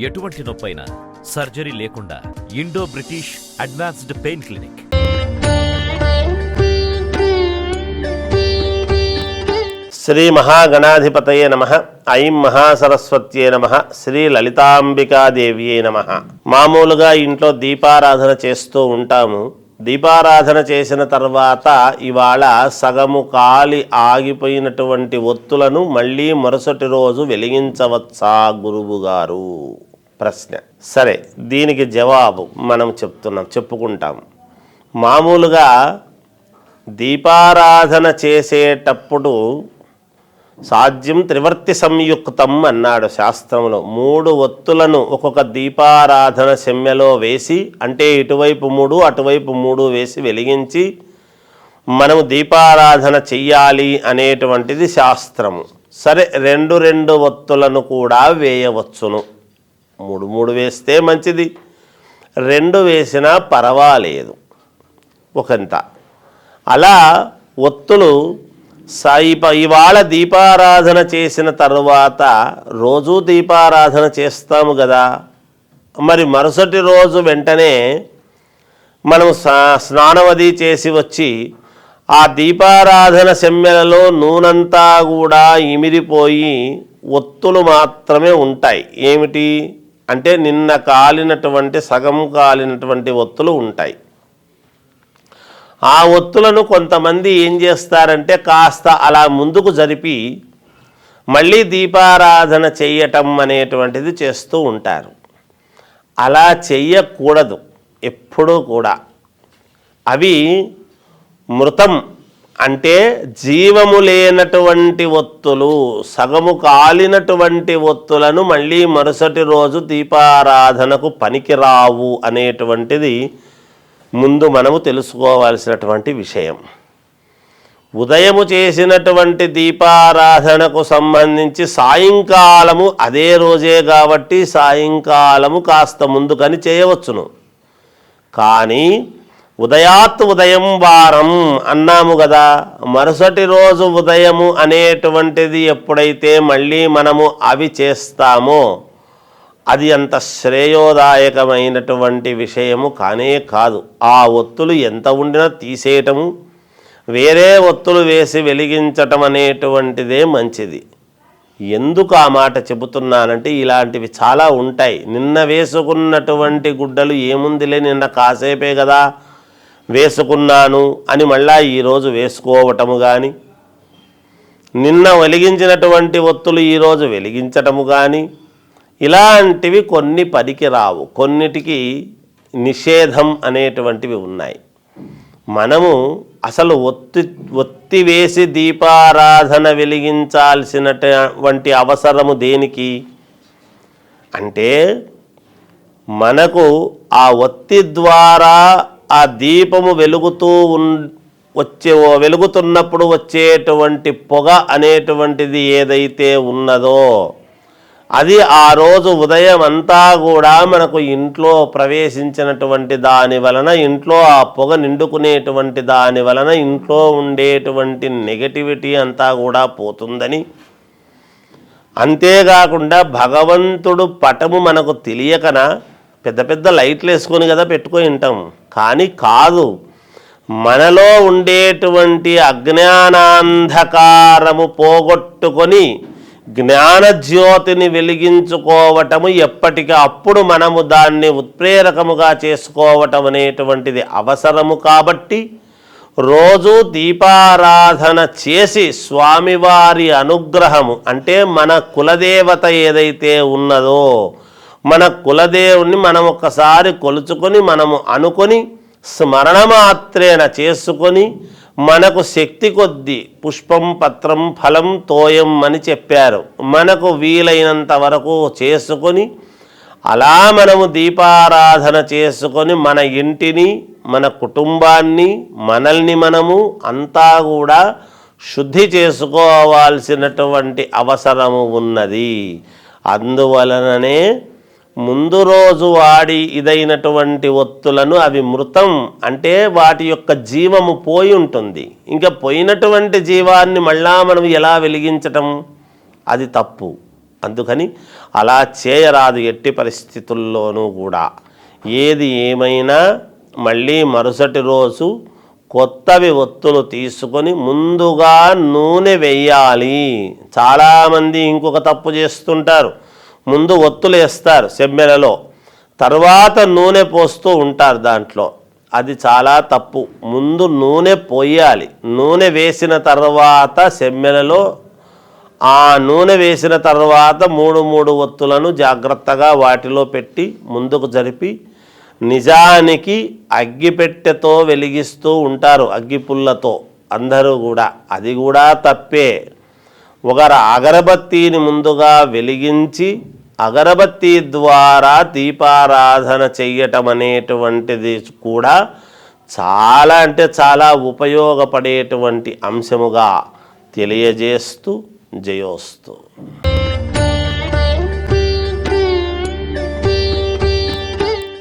ఎటువంటి నొప్పైనా సర్జరీ లేకుండా Indo British advanced pain clinic. Shri మహాగణాధిపతయే నమ. ఐం మహాసరస్వత్యే నమ. శ్రీ లలితాంబికాదేవియే నమ. మామూలుగా ఇంట్లో దీపారాధన చేస్తూ ఉంటాము. దీపారాధన చేసిన తర్వాత ఇవాళ సగము కాలి ఆగిపోయినటువంటి ఒత్తులను మళ్ళీ మరుసటి రోజు వెలిగించవచ్చా గురువుగారు? ప్రశ్న. సరే దీనికి జవాబు మనం చెప్తున్నాం చెప్పుకుంటాం. మామూలుగా దీపారాధన చేసేటప్పుడు సాధ్యం త్రివర్తి సంయుక్తం అన్నాడు శాస్త్రంలో. మూడు ఒత్తులను ఒక్కొక్క దీపారాధన సెమ్మెలో వేసి అంటే ఇటువైపు మూడు అటువైపు మూడు వేసి వెలిగించి మనము దీపారాధన చెయ్యాలి అనేటువంటిది శాస్త్రము. సరే రెండు రెండు ఒత్తులను కూడా వేయవచ్చును. మూడు మూడు వేస్తే మంచిది. రెండు వేసినా పర్వాలేదు. ఒకంత. అలా ఒత్తులు సాయి ఇవాళ దీపారాధన చేసిన తర్వాత రోజు దీపారాధన చేస్తాము కదా మరి మరుసటి రోజు వెంటనే మనం స్నానమది చేసి వచ్చి ఆ దీపారాధన సెమ్మెలలో నూనంతా కూడా ఇమిరిపోయి ఒత్తులు మాత్రమే ఉంటాయి. ఏమిటి? అంటే నిన్న కాలినటువంటి సగం కాలినటువంటి ఒత్తులు ఉంటాయి. ఆ ఒత్తులను కొంతమంది ఏం చేస్తారంటే కాస్త అలా ముందుకు జరిపి మళ్ళీ దీపారాధన చేయటం అనేటువంటిది చేస్తూ ఉంటారు. అలా చెయ్యకూడదు ఎప్పుడూ కూడా. అవి మృతం అంటే జీవము లేనటువంటి ఒత్తులు సగము కాలినటువంటి ఒత్తులను మళ్ళీ మరుసటి రోజు దీపారాధనకు పనికిరావు అనేటువంటిది ముందు మనము తెలుసుకోవాల్సినటువంటి విషయం. ఉదయము చేసినటువంటి దీపారాధనకు సంబంధించి సాయంకాలము అదే రోజే కాబట్టి సాయంకాలము కాస్త ముందుకని చేయవచ్చును. కానీ ఉదయాత్ ఉదయం వారం అన్నాము కదా మరుసటి రోజు ఉదయము అనేటువంటిది ఎప్పుడైతే మళ్ళీ మనము అవి చేస్తామో అది అంత శ్రేయోదాయకమైనటువంటి విషయము కానే కాదు. ఆ ఒత్తులు ఎంత ఉండినా తీసేయటము వేరే ఒత్తులు వేసి వెలిగించటం అనేటువంటిదే మంచిది. ఎందుకు ఆ మాట చెబుతున్నానంటే ఇలాంటివి చాలా ఉంటాయి. నిన్న వేసుకున్నటువంటి గుడ్డలు ఏముందిలే నిన్న కాసేపే కదా వేసుకున్నాను అని మళ్ళా ఈరోజు వేసుకోవటము కానీ నిన్న వెలిగించినటువంటి ఒత్తులు ఈరోజు వెలిగించటము కానీ ఇలాంటివి కొన్ని పనికి రావు కొన్నిటికి నిషేధం అనేటువంటివి ఉన్నాయి. మనము అసలు ఒత్తి ఒత్తి వేసి దీపారాధన వెలిగించాల్సినటువంటి అవసరము దేనికి? అంటే మనకు ఆ ఒత్తి ద్వారా ఆ దీపము వెలుగుతూ వచ్చే వెలుగుతున్నప్పుడు వచ్చేటువంటి పొగ అనేటువంటిది ఏదైతే ఉన్నదో అది ఆ రోజు ఉదయం అంతా కూడా మనకు ఇంట్లో ప్రవేశించినటువంటి దాని వలన ఇంట్లో ఆ పొగ నిండుకునేటువంటి దాని వలన ఇంట్లో ఉండేటువంటి నెగటివిటీ అంతా కూడా పోతుందని. అంతేకాకుండా భగవంతుడు పటము మనకు తెలియకన పెద్ద పెద్ద లైట్లు వేసుకొని కదా పెట్టుకొని ఉంటాం. కానీ కాదు మనలో ఉండేటువంటి అజ్ఞానాంధకారము పోగొట్టుకొని జ్ఞానజ్యోతిని వెలిగించుకోవటము ఎప్పటికీ అప్పుడు మనము దాన్ని ఉత్ప్రేరకముగా చేసుకోవటం అనేటువంటిది అవసరము కాబట్టి రోజు దీపారాధన చేసి స్వామివారి అనుగ్రహము అంటే మన కులదేవత ఏదైతే ఉన్నదో మన కులదేవుణ్ణి మనం ఒక్కసారి కొలుచుకొని మనము అనుకొని స్మరణ మాత్రేన చేసుకొని మనకు శక్తి కొద్దీ పుష్పం పత్రం ఫలం తోయం అని చెప్పారు. మనకు వీలైనంత వరకు చేసుకొని అలా మనము దీపారాధన చేసుకొని మన ఇంటిని మన కుటుంబాన్ని మనల్ని మనము అంతా కూడా శుద్ధి చేసుకోవాల్సినటువంటి అవసరము ఉన్నది. అందువలననే ముందు రోజు వాడి ఇదైనటువంటి ఒత్తులను అవి మృతం అంటే వాటి యొక్క జీవము పోయి ఉంటుంది. ఇంకా పోయినటువంటి జీవాన్ని మళ్ళా మనం ఎలా వెలిగించటం? అది తప్పు. అందుకని అలా చేయరాదు ఎట్టి పరిస్థితుల్లోనూ కూడా. ఏది ఏమైనా మళ్ళీ మరుసటి రోజు కొత్తవి ఒత్తులు తీసుకొని ముందుగా నూనె వేయాలి. చాలామంది ఇంకొక తప్పు చేస్తుంటారు. ముందు ఒత్తులు వేస్తారు సెమ్మెలలో. తర్వాత నూనె పోస్తూ ఉంటారు దాంట్లో. అది చాలా తప్పు. ముందు నూనె పోయాలి. నూనె వేసిన తర్వాత సెమ్మెలలో ఆ నూనె వేసిన తర్వాత మూడు మూడు ఒత్తులను జాగ్రత్తగా వాటిలో పెట్టి ముందుకు జరిపి నిజానికి అగ్గిపెట్టెతో వెలిగిస్తూ ఉంటారు అగ్గిపుల్లతో అందరూ కూడా. అది కూడా తప్పే. ఒకరు అగరబత్తీని ముందుగా వెలిగించి అగరబత్తి ద్వారా దీపారాధన చెయ్యటం అనేటువంటిది కూడా చాలా అంటే చాలా ఉపయోగపడేటువంటి అంశముగా తెలియజేస్తూ జయోస్తూ.